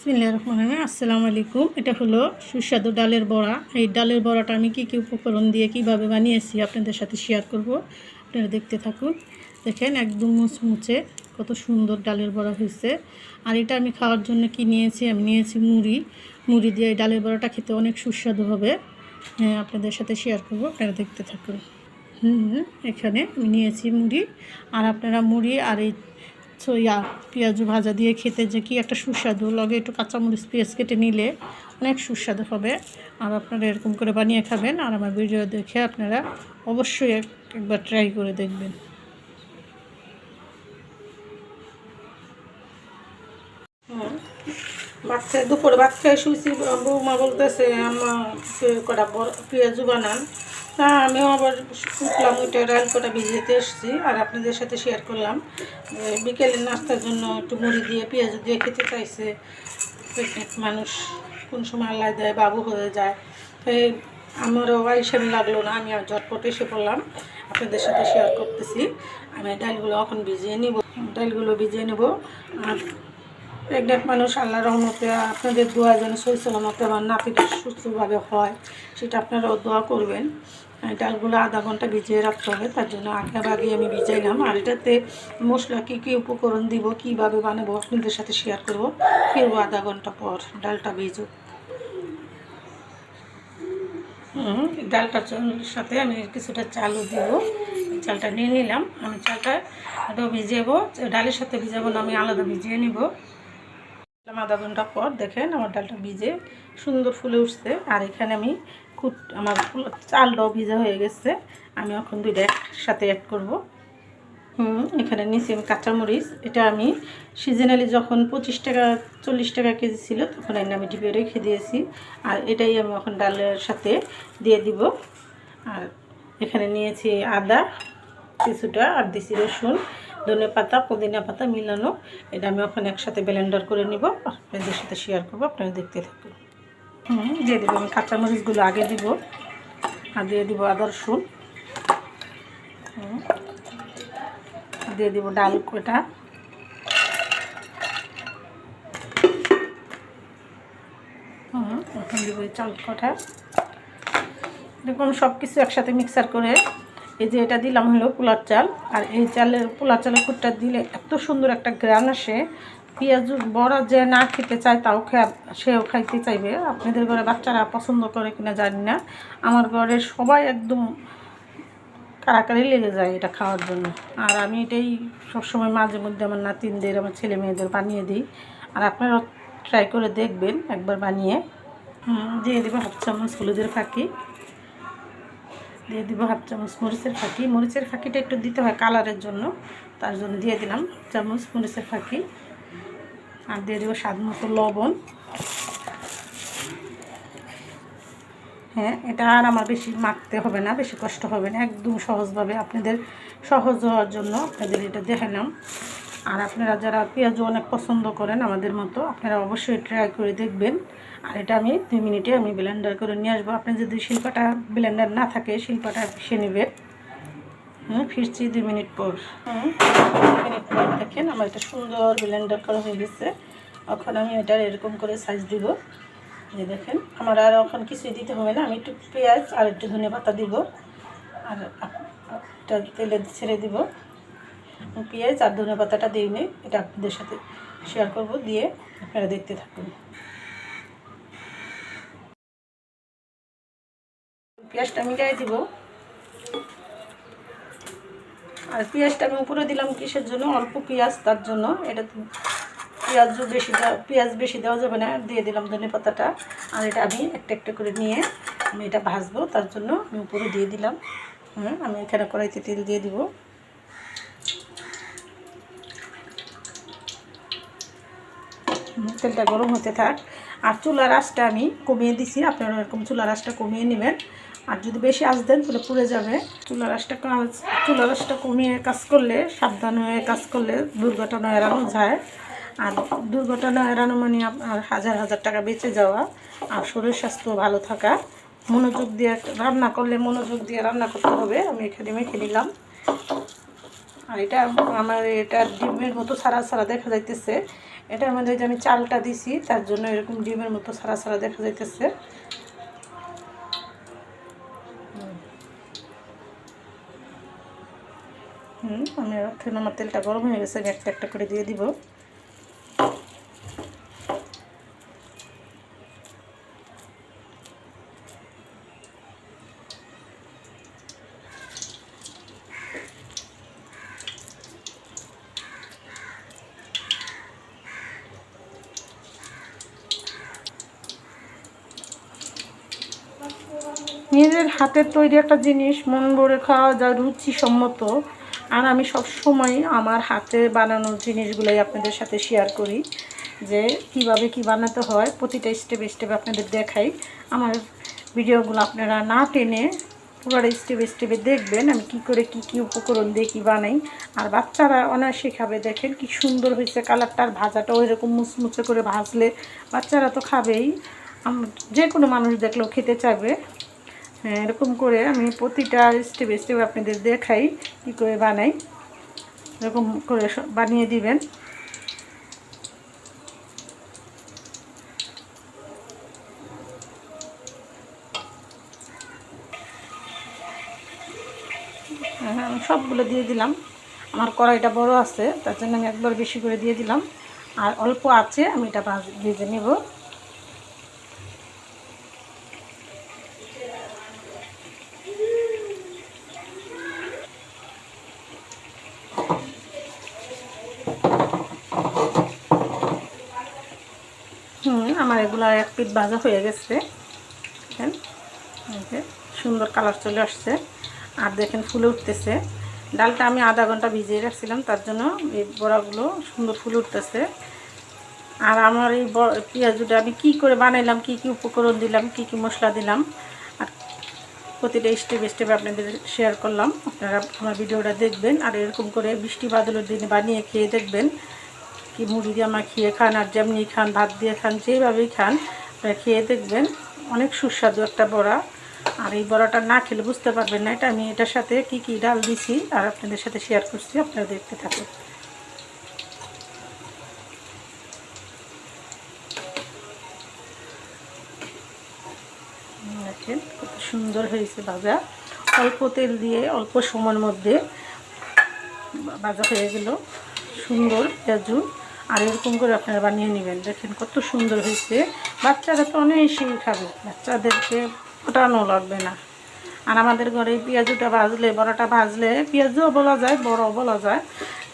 বিসমিল্লাহ রহমান আসসালামু আলাইকুম। এটা হলো সুস্বাদু ডালের বড়া। এই ডালের বড়াটা আমি কী কী উপকরণ দিয়ে কীভাবে বানিয়েছি আপনাদের সাথে শেয়ার করব। আপনারা দেখতে থাকুন। দেখেন একদম মুচমুচে কত সুন্দর ডালের বড়া হয়েছে। আর এটা আমি খাওয়ার জন্য কি নিয়েছি? আমি নিয়েছি মুড়ি। মুড়ি দিয়ে এই ডালের বড়াটা খেতে অনেক সুস্বাদু হবে। হ্যাঁ আপনাদের সাথে শেয়ার করব। আপনারা দেখতে থাকুন। হুম, এখানে আমি নিয়েছি মুড়ি। আর আপনারা মুড়ি আর এই ইয়া, পেঁয়াজ ভাজা দিয়ে খেতে যে কি একটা সুস্বাদু। লগে একটু কাঁচামরিচ, পেঁয়াজ কেটে নিলে অনেক সুস্বাদু হবে। আর আপনারা এরকম করে বানিয়ে খাবেন। আর আমার ভিডিও দেখে আপনারা অবশ্যই একবার ট্রাই করে দেখবেন। বাচ্চা, দুপুরে খেয়ে শুয়েছি বৌমা বলতেছে আমার কটা পেঁয়াজু বানান? তা আমিও আবার উঠলাম ওইটা ডাল কটা ভিজিয়েতে এসেছি আর আপনাদের সাথে শেয়ার করলাম। বিকেলের নাস্তার জন্য একটু মুড়ি দিয়ে পেঁয়াজ দিয়ে খেতে চাইছে। প্রেগনেন্ট মানুষ কোন সময় আল্লাহ দেয়, বাবু হয়ে যায়। তাই আমারও হিসেবে লাগল না, আমি আর ঝটপট এসে পড়লাম। আপনাদের সাথে শেয়ার করতেছি। আমি ডালগুলো এখন ভিজিয়ে নিব, ডালগুলো ভিজিয়ে নেব। আর প্রেগনেন্ট মানুষ আল্লাহ রহমতে আপনাদের দোয়া যেন সই সালামতে আমার নাতিটা সুস্থভাবে হয়, সেটা আপনারাও দোয়া করবেন। ডালগুলো আধা ঘণ্টা ভিজিয়ে রাখতে হবে, তার জন্য আগে আগে আমি ভিজাইলাম। আর এটাতে মশলা কী কী উপকরণ দিব, কীভাবে বানাবো আপনাদের সাথে শেয়ার করব। ফিরবো আধা ঘণ্টা পর ডালটা ভিজুক। ডালটার সাথে আমি কিছুটা চালও দিব। চালটা নিয়ে নিলাম। আমি চালটা ভিজাবো, ডালের সাথে ভিজাবো না, আমি আলাদা ভিজিয়ে নিব। আধা ঘণ্টা পর দেখেন আমার ডালটা ভিজে সুন্দর ফুলে উঠছে। আর এখানে আমি খুব আমার ফুল- চালটাও ভিজা হয়ে গেছে। আমি এখন দুইটা একসাথে অ্যাড করব। এখানে নিচে আমি কাঁচামরিচ। এটা আমি সিজনালি যখন পঁচিশ টাকা, চল্লিশ টাকা কেজি ছিল, তখন এনে আমি ডিপে রেখে দিয়েছি। আর এটাই আমি এখন ডালের সাথে দিয়ে দিব। আর এখানে নিয়েছি আদা, কিছুটা, আর দিছি রসুন। ধনে পাতা, পুদিনা পাতা মিলানো। এটা আমি ওখানে একসাথে ব্লেন্ডার করে নিব। আপনাদের সাথে শেয়ার করব, আপনারা দেখতে থাকুন। হুম, দিয়ে দেবো আমি কাঁচামরিচগুলো আগে দিব। আর দিয়ে দিব আদা রসুন। দিয়ে দিব ডাল কোটা। হুম, এখন দিব চাল কটা। দেখুন সব কিছু একসাথে মিক্সার করে এই যে এটা দিলাম হলো পোলার চাল। আর এই চালের, পোলার চালের কুটটা দিলে এত সুন্দর একটা গ্রান আসে। পেঁয়াজ বড়া যে না খেতে চায় তাও খেয়ে সেও খাইতে চাইবে। আপনাদের ঘরে বাচ্চারা পছন্দ করে কিনা জানি না। আমার ঘরে সবাই একদম কারাকারি লেগে যায় এটা খাওয়ার জন্য। আর আমি এটাই সবসময় মাঝে মধ্যে আমার নাতিনদের, আমার ছেলে মেয়েদের বানিয়ে দিই। আর আপনারাও ট্রাই করে দেখবেন একবার বানিয়ে। দিয়ে দেবো হাফ চামচ হলুদের ফাঁকি। দিয়ে দিব হাফ চামচ মরিচের ফাঁকি। মরিচের ফাঁকিটা একটু দিতে হয় কালারের জন্য, তার জন্য দিয়ে দিলাম চামচ মরিচের ফাঁকি। আর দিয়ে দেবো স্বাদ মতো লবণ। হ্যাঁ এটা আর আমার বেশি মাখতে হবে না, বেশি কষ্ট হবে না, একদম সহজভাবে আপনাদের সহজ হওয়ার জন্য আপনাদের এটা দেখালাম আর আপনারা যারা পেঁয়াজ অনেক পছন্দ করেন আমাদের মতো, আপনারা অবশ্যই ট্রাই করে দেখবেন। আর এটা আমি দুই মিনিটে আমি ব্লেন্ডার করে নিয়ে আসব। আপনি যদি শিল্পাটা ব্লেন্ডার না থাকে, শিল্পাটা পিষে নেবে হুম, ফিরছি দুই মিনিট পর। হুম মিনিট পর দেখেন আমার এটা সুন্দর ব্লেন্ডার করা হয়ে গেছে। এখন আমি এটা এরকম করে সাইজ দিব। এই দেখেন, আমার আর এখন কিছুই দিতে হবে না। আমি একটু পেঁয়াজ আর একটু ধনে পাতা দিব। আর এটা তেলে ছেড়ে দিব। পেঁয়াজ আর ধনে পাতাটা দিই নি এটা আপনাদের সাথে শেয়ার করব, দিয়ে আপনারা দেখতে থাকুন। পেঁয়াজটা গায়ে দিব। আর পেঁয়াজটা আমি উপরে দিলাম কিসের জন্য? অল্প পেঁয়াজ, তার জন্য। এটা পেঁয়াজ বেশি দেওয়া পেঁয়াজ বেশি দেওয়া যাবে না। দিয়ে দিলাম ধনে পাতাটা। আর এটা আমি একটা একটা করে নিয়ে আমি এটা ভাজবো। তার জন্য আমি উপরে দিয়ে দিলাম। হুম, আমি এখানে কড়াইতে তেল দিয়ে দিব। তেলটা গরম হতে থাক। আর চুলার আঁচটা আমি কমিয়ে দিছি, আপনারা এরকম চুলার আঁচটা কমিয়ে নেবেন। আর যদি বেশি আঁচ দেন, তাহলে পুড়ে যাবে। চুলার আঁচটা চুলার আঁচটা কমিয়ে কাজ করলে, সাবধান হয়ে কাজ করলে দুর্ঘটনা এড়ানো যায়। আর দুর্ঘটনা এড়ানো মানে আপনার হাজার হাজার টাকা বেঁচে যাওয়া আর শরীর স্বাস্থ্য ভালো থাকা। মনোযোগ দিয়ে রান্না করলে মনোযোগ দিয়ে রান্না করতে হবে। আমি এখানে মেখে নিলাম। আর এটা আমার এটা ডিমের মতো সারা সারা দেখা যাইতেছে। এটার মধ্যে যে আমি চালটা দিছি, তার জন্য এরকম ডিমের মতো সারা সারা দেখা যাইতেছে। হুম, আমি আমার তেলটা গরম হয়ে গেছে একটা একটা করে দিয়ে দিব। হাতের তৈরি একটা জিনিস, মন ভরে খাওয়া যা রুচিসম্মত। আর আমি সব সময় আমার হাতে বানানোর জিনিসগুলোই আপনাদের সাথে শেয়ার করি, যে কীভাবে কি বানাতে হয়, প্রতিটা স্টেপ স্টেপ আপনাদের দেখাই। আমার ভিডিওগুলো আপনারা না টেনে পুরোটা স্টেপ স্টেপে দেখবেন, আমি কি করে কি কি উপকরণ দিয়ে কী বানাই। আর বাচ্চারা অনায়াসে খাবে, দেখেন কি সুন্দর হয়েছে কালারটার ভাজাটা ওই রকম মুচমুচে করে ভাজলে বাচ্চারা তো খাবেই। যে কোনো মানুষ দেখলেও খেতে চাইবে। হ্যাঁ এরকম করে আমি প্রতিটা স্টেপ স্টেপ আপনাদের দেখাই কী করে বানাই। এরকম করে বানিয়ে দিবেন। হ্যাঁ আমি সবগুলো দিয়ে দিলাম। আমার কড়াইটা বড় আছে, তার জন্য আমি একবার বেশি করে দিয়ে দিলাম। আর অল্প আছে, আমি এটা ভেজে নেব হুম আমার এগুলো এক পিট ভাজা হয়ে গেছে। দেখেন সুন্দর কালার চলে আসছে। আর দেখেন ফুলে উঠতেছে। ডালটা আমি আধা ঘণ্টা ভিজিয়ে রাখছিলাম, তার জন্য এই বড়াগুলো সুন্দর ফুলে উঠতেছে। আর আমার এই পেঁয়াজুটা আমি কি করে বানাইলাম, কি কি উপকরণ দিলাম, কি কি মশলা দিলাম, আর প্রতিটা স্টেপ স্টেপে আপনাদের শেয়ার করলাম। আপনারা আমার ভিডিওটা দেখবেন, আর এরকম করে বৃষ্টি বাদলের দিনে বানিয়ে খেয়ে দেখবেন। কি মুড়ি দিয়ে মাখিয়ে খান আর যেমনি খান, ভাত দিয়ে খান, যেভাবেই খান খেয়ে দেখবেন অনেক সুস্বাদু একটা বড়া। আর এই বড়াটা না খেলে বুঝতে পারবেন না, এটা আমি এটার সাথে কি কি ডাল দিছি আর আপনাদের সাথে শেয়ার করছি, আপনারা দেখতে থাকুন। দেখেন কত সুন্দর হয়েছে ভাজা। অল্প তেল দিয়ে, অল্প সময়ের মধ্যে ভাজা হয়ে গেল। সুন্দর পেঁয়াজু। আর এরকম করে আপনারা বানিয়ে নেবেন। দেখেন কত সুন্দর হয়েছে। বাচ্চারা তো অনেকই খাবে। বাচ্চাদেরকে ফোটানো লাগবে না। আর আমাদের ঘরে পেঁয়াজুটা ভাজলে, বড়াটা ভাজলে, পেঁয়াজও বলা যায় বড় বলা যায়।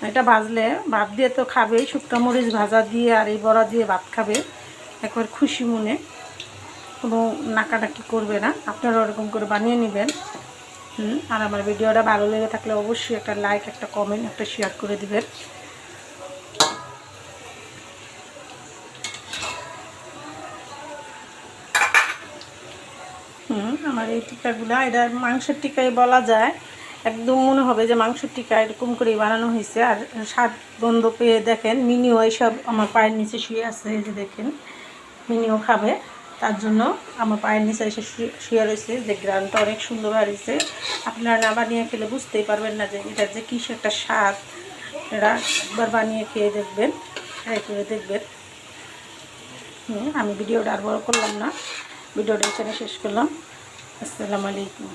এটা ভাজলে ভাত দিয়ে তো খাবেই, শুকনো মরিচ ভাজা দিয়ে আর এই বড়া দিয়ে ভাত খাবে। একবার খুশি মনে। কোনো নাকাটাকি করবে না। আপনারা ওরকম করে বানিয়ে নেবেন। হুম, আর আমার ভিডিওটা ভালো লেগে থাকলে অবশ্যই একটা লাইক, একটা কমেন্ট, একটা শেয়ার করে দিবেন হুম আমার এই টিকাগুলো, এটা মাংসের টিকাই বলা যায়। একদম মনে হবে যে মাংসের টিকা এরকম করেই বানানো হয়েছে। আর স্বাদ গন্ধ পেয়ে দেখেন, মিনিও এইসব আমার পায়ের নিচে শুয়ে আছে যে দেখেন, মিনিও খাবে। তার জন্য আমার পায়ের নিচে এসে শুয়ে রয়েছে। যে গ্রানটা অনেক সুন্দর হারিয়েছে আপনারা না বানিয়ে খেলে বুঝতেই পারবেন না যে এটা যে কিসে একটা স্বাদ। এরা একবার বানিয়ে খেয়ে দেখবেন ট্রাই করে দেখবেন। হুম, আমি ভিডিওটা আর বড় করলাম না। ভিডিওটা এখানে শেষ করলাম। আসসালামু আলাইকুম।